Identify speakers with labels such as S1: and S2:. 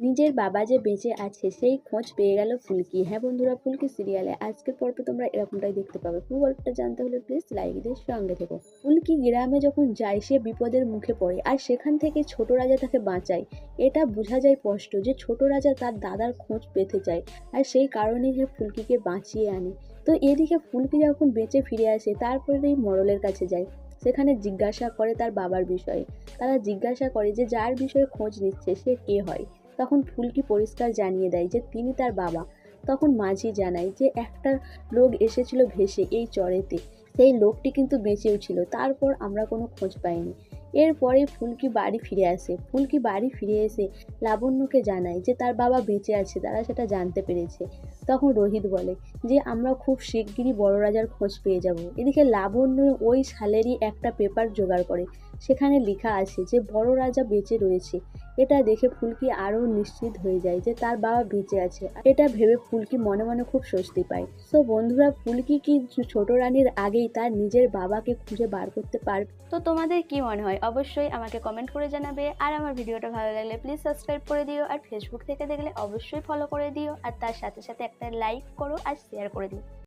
S1: নিজের বাবা যে বেঁচে আছে, সেই খোঁজ পেয়ে গেল ফুলকি। হ্যাঁ বন্ধুরা, ফুলকি সিরিয়ালে আজকের পর্বে তোমরা এরকমটাই দেখতে পাবে। পুরো গল্পটা জানতে হলে প্লিজ লাইক দিয়ে সঙ্গে থেকো। ফুলকি গ্রামে যখন যায়, সে বিপদের মুখে পড়ে আর সেখান থেকে ছোট রাজা তাকে বাঁচায়। এটা বোঝা যায় স্পষ্ট যে ছোট রাজা তার দাদার খোঁজ পেতে চায় আর সেই কারণেই সে ফুলকিকে বাঁচিয়ে আনে। তো এদিকে ফুলকি যখন বেঁচে ফিরে আসে, তারপরেই মরলের কাছে যায়। সেখানে জিজ্ঞাসা করে তার বাবার বিষয়ে। তারা জিজ্ঞাসা করে যে যার বিষয়ে খোঁজ নিচ্ছে, সে কে হয়? তখন ফুলকি পরিষ্কার জানিয়ে দেয় যে তিনি তার বাবা। তখন মাঝি জানায় যে একটা লোক এসেছিল ভেসে এই চরেতে। সেই লোকটি কিন্তু বেঁচেও ছিল, তারপর আমরা কোনো খোঁজ পাইনি। এরপরে ফুলকি বাড়ি ফিরে আসে। ফুলকি বাড়ি ফিরে এসে লাবণ্যকে জানায় যে তার বাবা বেঁচে আছে, তারা সেটা জানতে পেরেছে। তখন রোহিত বলে যে, আমরা খুব শিগগিরই বড় রাজার খোঁজ পেয়ে যাব। এদিকে লাবণ্য ওই সালেরই একটা পেপার জোগাড় করে। সেখানে লেখা আছে যে, বড় রাজা বেঁচে রয়েছে। এটা দেখে ফুলকি আরও নিশ্চিত হয়ে যায় যে, তার বাবা বেঁচে আছে। এটা ভেবে ফুলকি মনে মনে খুব স্বস্তি পায়। তো বন্ধুরা, ফুলকি কি ছোট রানীর আগেই তার নিজের বাবাকে খুঁজে বার করতে পারবে
S2: তো তোমাদের কি মনে হয়? অবশ্যই আমাকে কমেন্ট করে জানাবে। আর আমার ভিডিওটা ভালো লাগলে প্লিজ সাবস্ক্রাইব করে দিও। আর ফেসবুক থেকে দেখলে অবশ্যই ফলো করে দিও। আর তার সাথে সাথে একটা লাইক করো আর শেয়ার করে দিও।